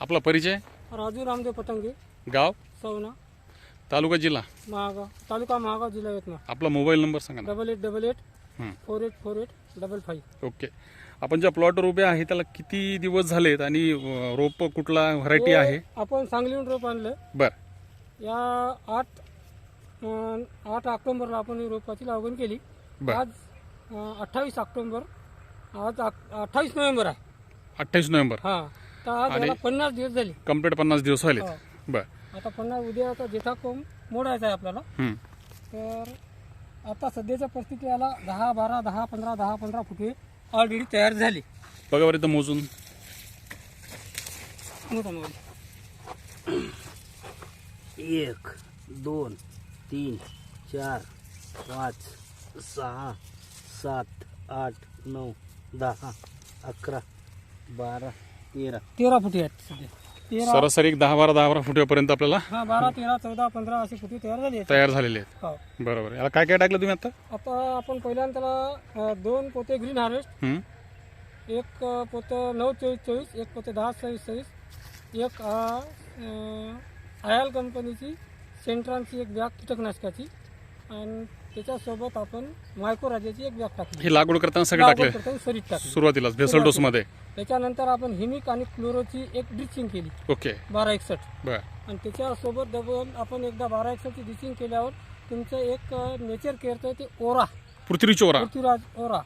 आपला परिचय? राजू रामदेव पतंगे. गाव? सवना. तालुका जिल्हा? महागाव तालुका महागाव जिल्हा यवतमाळ. आपला मोबाईल नंबर सांगा ना. डबल एट डबल एट हं. Four eight four eight double five. Okay. आपण ज्या प्लॉटवर उभे आहे त्याला किती दिवस झालेत आणि अं, रोप कुठला व्हरायटी आहे? आपण सांगलीहून रोप आणलं. बर. या आठ अं, आठ ऑक्टोबरला आपण ही रोपाची लागवड केली. बर. आज अठ्ठावीस ऑक्टोबर आज अठ्ठावीस नोव्हेंबर आहे. अठ्ठावीस नोव्हेंबर. हा. तर आज आणि- याला पन्नास दिवस झाले. कंप्लीट पन्नास दिवस व्हायलेत. हो. बर. आता पन्नास उद्या आता जेठा कोंब मोडायचा आहे आपल्याला. हं. तर आता सध्याच्या परिस्थितीला दहा बारा दहा पंधरा दहा पंधरा फुटे ऑलरेडी तयार झाली. बघा बरं इथं मोजून. मोठा मोबाईल एक दोन तीन चार पाच सहा सात आठ नऊ दहा अकरा बारा तेरा. तेरा फुटे आहेत सध्या. तेरा सरासरी एक दहा बारा दहा बारा फुटापर्यंत आपल्याला हा बारा तेरा चौदा पंधरा असे फुटे तयार झाले आहेत. तयार झालेले आहेत. हो. बरोबर याला काय काय टाकलं तुम्ही आता? आता आपण पहिल्यांदा त्याला अं, दोन पोते ग्रीन हार्वेस्ट? एक अं, पोतं नऊ चोवीस चोवीस एक पोते दहा सव्वीस सव्वीस. एक आयल कंपनीची सेंट्रॉनची एक बॅग कीटकनाशकाची. आणि त्याच्यासोबत आपण मायक्रोराजाची एक बॅग टाकली. हे लागवड करताना सगळे टाकले. करताना सरीत टाकली. सुरुवातीलाच भेसल डोस मध्ये. त्याच्यानंतर आपण हिमिक आणि क्लोरोची एक ड्रिचिंग केली. ओके. बारा एकसष्ट. बर. आणि त्याच्यासोबत डबल आपण एकदा बारा एकसष्टची ड्रिचिंग केल्यावर तुमचं एक नेचर केअरचं ते ओरा. पृथ्वी चोरा पृथ्वीराज ओरा.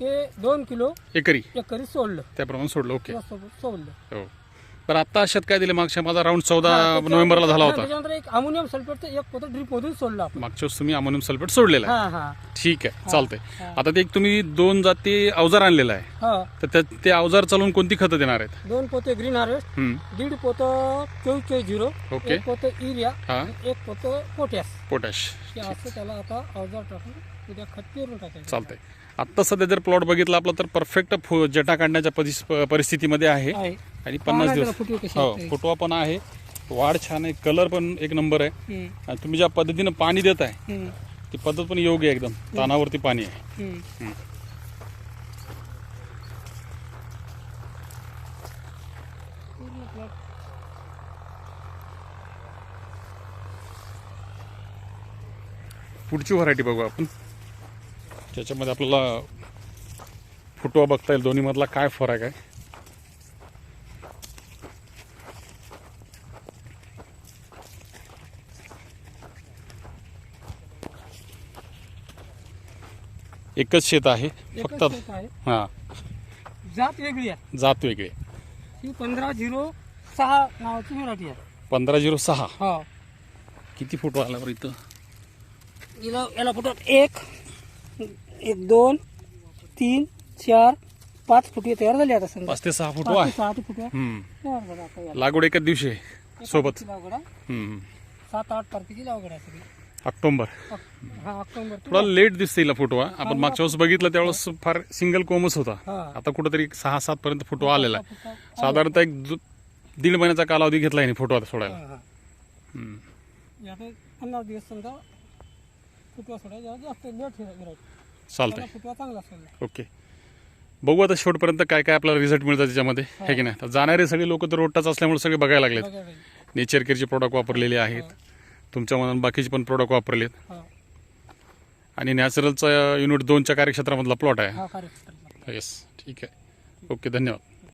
ते दोन किलो एकरी. एकरी सोडलं. त्याप्रमाणे सोडलं. ओके. त्यासोबत सोडलं. हो. बरं आता अशात काय दिले मागच्या? माझा राऊंड चौदा नोव्हेंबरला झाला होता. त्याच्यानंतर एक अमोनियम सल्फेटचं एक पोतं ड्रीप मधून सोडलं आपण. मागच्या वेळेस तुम्ही अमोनियम सल्फेट सोडलेला आहे. हा हा. ठीक आहे चालतंय. आता ते एक तुम्ही दोन जाती अवजार आणलेला आहे. हा. तर त्या ते अवजार चालवून कोणती खतं देणार आहेत? दोन पोते ग्रीन हार्वेस्ट. दीड पोतं चोवीस चोवीस झिरो ओके. एक पोतं युरिया हा. एक पोतं पोटॅश पोटॅश हे असं त्याला आता अवजार टाकून उद्या खत पेरून टाकायचं. चालतंय. आत्ता सध्या जर प्लॉट बघितला आपला तर परफेक्ट जटा काढण्याच्या परिस- परिस्थितीमध्ये आहे. आहे. आणि पन्नास दिवस. हो. फुटवा पण आहे. वाढ छान आहे. कलर पण एक नंबर आहे. आणि तुम्ही ज्या पद्धतीनं पाणी देत आहे ती पद्धत पण योग्य आहे एकदम. तानावरती पाणी आहे. पुढची व्हरायटी बघू आपण. त्याच्यामध्ये आपल्याला फुटवा बघता येईल. दोन्ही मधला काय फरक आहे? एकच शेत आहे फक्त एकच शेत आहे. हा. जात वेगळी आहे. जात वेगळे ही पंधरा झिरो सहा नावाची व्हरायटी आहे. पंधरा झिरो सहा. हा. किती फुटवा आला बरं इथं? याला याला फुटत एक एक दोन तीन चार पाच फुटे तयार झाली आता समजा. पाच ते सहा पाच आहे. सहा ते फुटे हम्म. तयार झाला आता याला. लागवड एकच दिवशी आहे सोबत. लागवड आहे. हम्म. सात आठ तारखेची लागवड आहे सगळी. ऑक्टोबर. हा थोडा लेट दिसते हिला फुटवा आपण मागच्या वेळेस बघितलं त्यावेळेस फार सिंगल कोमच होता. आता कुठंतरी सहा सात पर्यंत फुटवा आलेला आहे. फुटा- साधारणतः एक दु- दीड महिन्याचा कालावधी घेतला आहे फुटवा सोडायला. हा. हम्म. यात पन्नास दिवस समजा फुटवा सोडायचा जरा जास्त लेट व्हरायटी चालतंय. फुटवा चांगला सोडला ओके. बघू आता शेवटपर्यंत काय काय आपल्याला रिझल्ट मिळतात त्याच्यामध्ये हे. की नाही? तर जाणारे सगळे लोक तर रोडटाच असल्यामुळे सगळे बघायला लागलेत. नेचर केअरचे प्रोडक्ट वापरलेले आहेत. तुमच्या मनात बाकीचे पण प्रोडक्ट वापरलेत. हा. आणि नॅचरलचा युनिट दोनच्या कार्यक्षेत्रामधला प्लॉट आहे. हा येस ठीक आहे. ओके धन्यवाद.